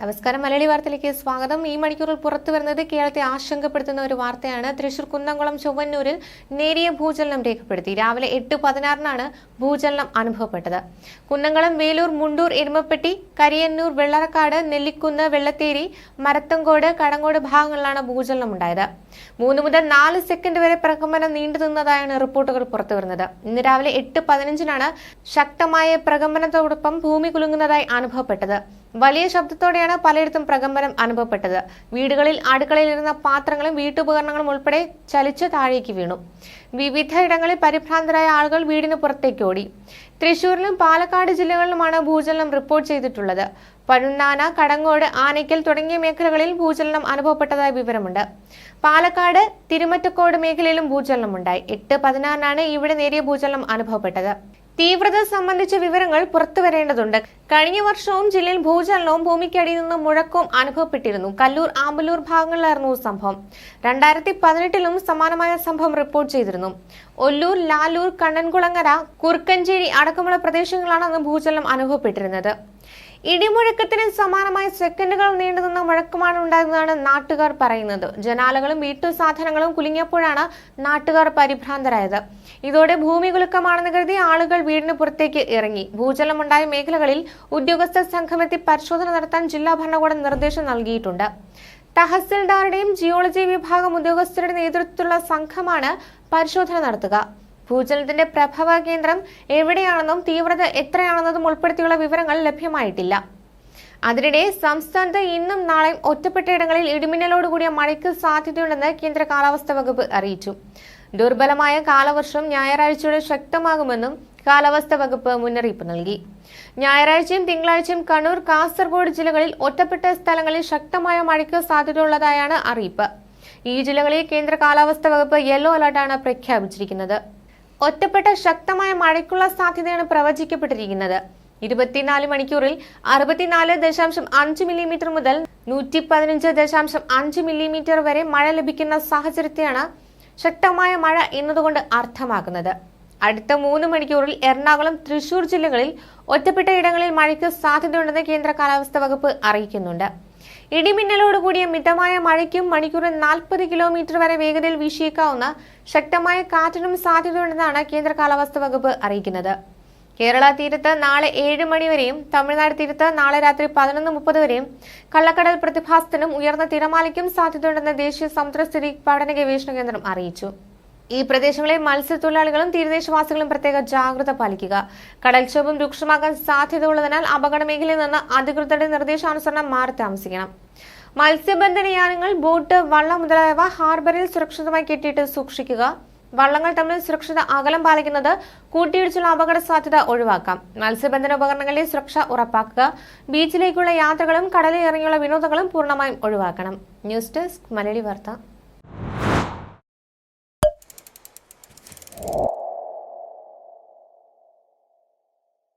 നമസ്കാരം. മലയാളി വാർത്തയിലേക്ക് സ്വാഗതം. ഈ മണിക്കൂറിൽ പുറത്തു വരുന്നത് കേരളത്തെ ആശങ്കപ്പെടുത്തുന്ന ഒരു വാർത്തയാണ്. തൃശൂർ കുന്നംകുളം ചൊവ്വന്നൂരിൽ നേരിയ ഭൂചലനം രേഖപ്പെടുത്തി. രാവിലെ എട്ട് പതിനാറിനാണ് ഭൂചലനം അനുഭവപ്പെട്ടത്. കുന്നംകുളം വേലൂർ മുണ്ടൂർ എരുമപ്പെട്ടി കരിയന്നൂർ വെള്ളറക്കാട് നെല്ലിക്കുന്ന് വെള്ളത്തേരി മരത്തങ്കോട് കടങ്ങോട് ഭാഗങ്ങളിലാണ് ഭൂചലനം ഉണ്ടായത്. മൂന്ന് മുതൽ നാല് സെക്കൻഡ് വരെ പ്രകമ്പനം നീണ്ടു നിന്നതായാണ് റിപ്പോർട്ടുകൾ പുറത്തു വരുന്നത്. ഇന്ന് രാവിലെ എട്ട് പതിനഞ്ചിനാണ് ശക്തമായ പ്രകമ്പനത്തോടൊപ്പം ഭൂമി കുലുങ്ങുന്നതായി അനുഭവപ്പെട്ടത്. വലിയ ശബ്ദത്തോടെയാണ് പലയിടത്തും പ്രകമ്പനം അനുഭവപ്പെട്ടത്. വീടുകളിൽ അടുക്കളയിൽ ഇരുന്ന പാത്രങ്ങളും വീട്ടുപകരണങ്ങളും ഉൾപ്പെടെ ചലിച്ച് താഴേക്ക് വീണു. വിവിധ ഇടങ്ങളിൽ പരിഭ്രാന്തരായ ആളുകൾ വീടിന് പുറത്തേക്ക് ഓടി. തൃശൂരിലും പാലക്കാട് ജില്ലകളിലുമാണ് ഭൂചലനം റിപ്പോർട്ട് ചെയ്തിട്ടുള്ളത്. പഴുന്നാന കടങ്ങോട് ആനയ്ക്കൽ തുടങ്ങിയ മേഖലകളിൽ ഭൂചലനം അനുഭവപ്പെട്ടതായി വിവരമുണ്ട്. പാലക്കാട് തിരുമറ്റക്കോട് മേഖലയിലും ഭൂചലനമുണ്ടായി. എട്ട് പതിനാറിനാണ് ഇവിടെ നേരിയ ഭൂചലനം അനുഭവപ്പെട്ടത്. തീവ്രത സംബന്ധിച്ച വിവരങ്ങൾ പുറത്തുവരേണ്ടതുണ്ട്. കഴിഞ്ഞ വർഷവും ജില്ലയിൽ ഭൂചലനവും ഭൂമിക്കടിയിൽ നിന്ന് മുഴക്കവും അനുഭവപ്പെട്ടിരുന്നു. കല്ലൂർ ആമ്പലൂർ ഭാഗങ്ങളിലായിരുന്നു സംഭവം. രണ്ടായിരത്തി പതിനെട്ടിലും സമാനമായ സംഭവം റിപ്പോർട്ട് ചെയ്തിരുന്നു. ഒല്ലൂർ ലാലൂർ കണ്ണൻകുളങ്ങര കുറുക്കഞ്ചേരി അടക്കമുള്ള പ്രദേശങ്ങളാണ് അന്ന് ഭൂചലനം അനുഭവപ്പെട്ടിരുന്നത്. ഇടിമുഴക്കത്തിന് സമാനമായ സെക്കൻഡുകൾ നീണ്ടുനിന്ന മുഴക്കമാണ് ഉണ്ടായതെന്നാണ് നാട്ടുകാർ പറയുന്നത്. ജനാലകളും വീട്ടു സാധനങ്ങളും കുലുങ്ങിയപ്പോഴാണ് നാട്ടുകാർ പരിഭ്രാന്തരായത്. ഇതോടെ ഭൂമി കുലുക്കമാണെന്ന് കരുതി ആളുകൾ വീടിന് പുറത്തേക്ക് ഇറങ്ങി. ഭൂചലമുണ്ടായ മേഖലകളിൽ ഉദ്യോഗസ്ഥ സംഘമെത്തി പരിശോധന നടത്താൻ ജില്ലാ ഭരണകൂടം നിർദ്ദേശം നൽകിയിട്ടുണ്ട്. തഹസിൽദാരുടെയും ജിയോളജി വിഭാഗം ഉദ്യോഗസ്ഥരുടെ നേതൃത്വത്തിലുള്ള സംഘമാണ് പരിശോധന നടത്തുക. ഭൂചലനത്തിന്റെ പ്രഭവ കേന്ദ്രം എവിടെയാണെന്നും തീവ്രത എത്രയാണെന്നതും ഉൾപ്പെടുത്തിയുള്ള വിവരങ്ങൾ ലഭ്യമായിട്ടില്ല. അതിനിടെ സംസ്ഥാനത്ത് ഇന്നും നാളെയും ഒറ്റപ്പെട്ടയിടങ്ങളിൽ ഇടിമിന്നലോടുകൂടിയ മഴയ്ക്ക് സാധ്യതയുണ്ടെന്ന് കേന്ദ്ര കാലാവസ്ഥാ വകുപ്പ് അറിയിച്ചു. ദുർബലമായ കാലവർഷം ഞായറാഴ്ചയോടെ ശക്തമാകുമെന്നും കാലാവസ്ഥാ വകുപ്പ് മുന്നറിയിപ്പ് നൽകി. ഞായറാഴ്ചയും തിങ്കളാഴ്ചയും കണ്ണൂർ കാസർഗോഡ് ജില്ലകളിൽ ഒറ്റപ്പെട്ട സ്ഥലങ്ങളിൽ ശക്തമായ മഴയ്ക്ക് സാധ്യതയുള്ളതായാണ് അറിയിപ്പ്. ഈ ജില്ലകളിൽ കേന്ദ്ര കാലാവസ്ഥാ വകുപ്പ് യെല്ലോ അലർട്ടാണ് പ്രഖ്യാപിച്ചിരിക്കുന്നത്. ഒറ്റപ്പെട്ട ശക്തമായ മഴയ്ക്കുള്ള സാധ്യതയാണ് പ്രവചിക്കപ്പെട്ടിരിക്കുന്നത്. ഇരുപത്തിനാല് മണിക്കൂറിൽ അറുപത്തിനാല് ദശാംശം അഞ്ച് മില്ലിമീറ്റർ മുതൽ നൂറ്റി പതിനഞ്ച് ദശാംശം അഞ്ച് മില്ലിമീറ്റർ വരെ മഴ ലഭിക്കുന്ന സാഹചര്യത്തെയാണ് ശക്തമായ മഴ എന്നതുകൊണ്ട് അർത്ഥമാക്കുന്നത്. അടുത്ത മൂന്ന് മണിക്കൂറിൽ എറണാകുളം തൃശൂർ ജില്ലകളിൽ ഒറ്റപ്പെട്ട ഇടങ്ങളിൽ മഴയ്ക്ക് സാധ്യതയുണ്ടെന്ന് കേന്ദ്ര കാലാവസ്ഥാ വകുപ്പ് അറിയിക്കുന്നുണ്ട്. ഇടിമിന്നലോടുകൂടിയ മിതമായ മഴയ്ക്കും മണിക്കൂറിൽ നാൽപ്പത് കിലോമീറ്റർ വരെ വേഗതയിൽ വീശിയേക്കാവുന്ന ശക്തമായ കാറ്റിനും സാധ്യതയുണ്ടെന്നാണ് കേന്ദ്ര കാലാവസ്ഥാ വകുപ്പ് അറിയിക്കുന്നത്. കേരള തീരത്ത് നാളെ ഏഴ് മണിവരെയും തമിഴ്നാട് തീരത്ത് നാളെ രാത്രി പതിനൊന്ന് മുപ്പത് വരെയും കള്ളക്കടൽ പ്രതിഭാസത്തിനും ഉയർന്ന തിരമാലയ്ക്കും സാധ്യതയുണ്ടെന്ന് ദേശീയ സമുദ്രസ്ഥിതി പഠന ഗവേഷണ കേന്ദ്രം അറിയിച്ചു. ഈ പ്രദേശങ്ങളിൽ മത്സ്യത്തൊഴിലാളികളും തീരദേശവാസികളും പ്രത്യേക ജാഗ്രത പാലിക്കുക. കടൽക്ഷോഭം രൂക്ഷമാകാൻ സാധ്യതയുള്ളതിനാൽ അപകട മേഖലയിൽ നിന്ന് അധികൃതരുടെ നിർദ്ദേശാനുസരണം മാറി താമസിക്കണം. മത്സ്യബന്ധന യാനങ്ങൾ ബോട്ട് വള്ളം മുതലായവ ഹാർബറിൽ സുരക്ഷിതമായി കെട്ടിയിട്ട് സൂക്ഷിക്കുക. വള്ളങ്ങൾ തമ്മിൽ സുരക്ഷിത അകലം പാലിക്കുന്നത് കൂട്ടിയിടിച്ചുള്ള അപകട സാധ്യത ഒഴിവാക്കാം. മത്സ്യബന്ധന ഉപകരണങ്ങളുടെ സുരക്ഷ ഉറപ്പാക്കുക. ബീച്ചിലേക്കുള്ള യാത്രകളും കടലിൽ ഇറങ്ങിയുള്ള വിനോദങ്ങളും പൂർണമായും ഒഴിവാക്കണം. ന്യൂസ് ഡെസ്ക് മലയാളി വാർത്ത.